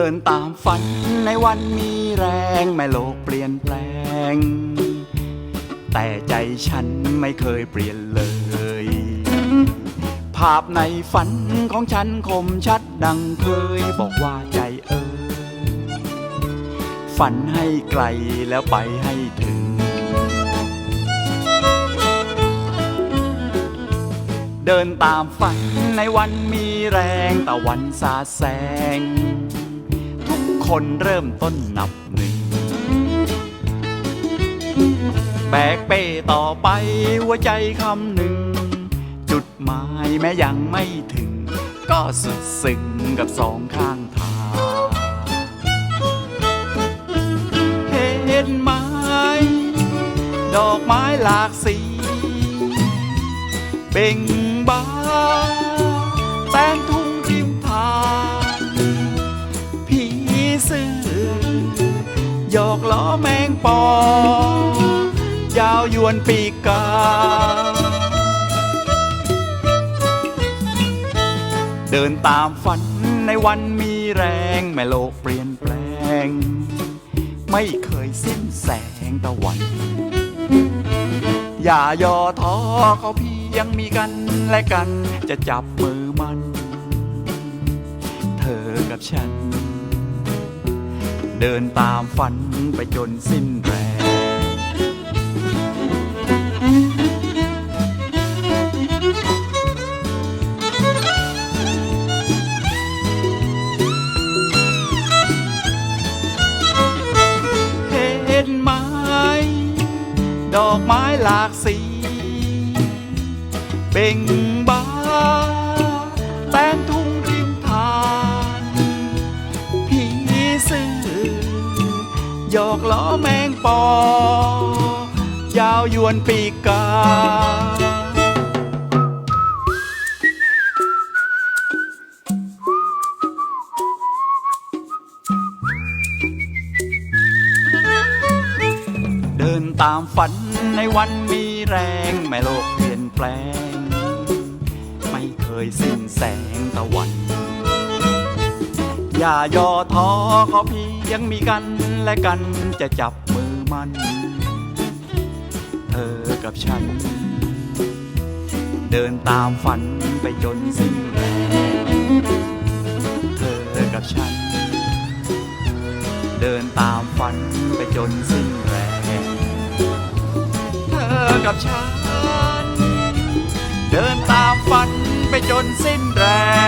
เดินตามฝันในวันมีแรงแม่โลกเปลี่ยนแปลง แต่ใจฉันไม่เคยเปลี่ยนเลย ภาพในฝันของฉันคมชัดดังเคยบอกว่าใจเออฝันให้ไกลแล้วไปให้ถึง เดินตามฝันในวันมีแรงตะวันสาดแสง คนเริ่มต้นนับหนึ่ง แบกเป้ต่อไปหัวใจคำหนึ่ง จุดหมายแม้ยังไม่ถึง ก็สุดซึ้งกับสองข้างทาง เห็นไหมดอกไม้หลากสี เบ่งบานแตงทุ่ อกล้อแมงปอยาวยวนปีกกาเดินตามฝันในวันมีแรงแม่โลกเปลี่ยนแปลง ไม่เคยสิ้นแสงตะวัน อย่าย่อท้อเขาเพียงมีกันและกันจะจับมือมัน เธอกับฉัน เดินตามฝันไปจนสิ้นแรงเห็นไหมดอกไม้หลากสี เบ่งบาน อกล้อแมงปอ ยาวยวนปีกาเดินตามฝันในวันมีแรงแม่โลกเปลี่ยนแปลง ไม่เคยสิ้นแสงตะวัน อย่าย่อท้อขาเพียงมีกัน และกันจะจับมือมัน เธอกับฉัน เดินตามฝันไปจนสิ้นแรงเธอกับฉัน เดินตามฝันไปจนสิ้นแรงเธอกับฉัน เดินตามฝันไปจนสิ้นแรง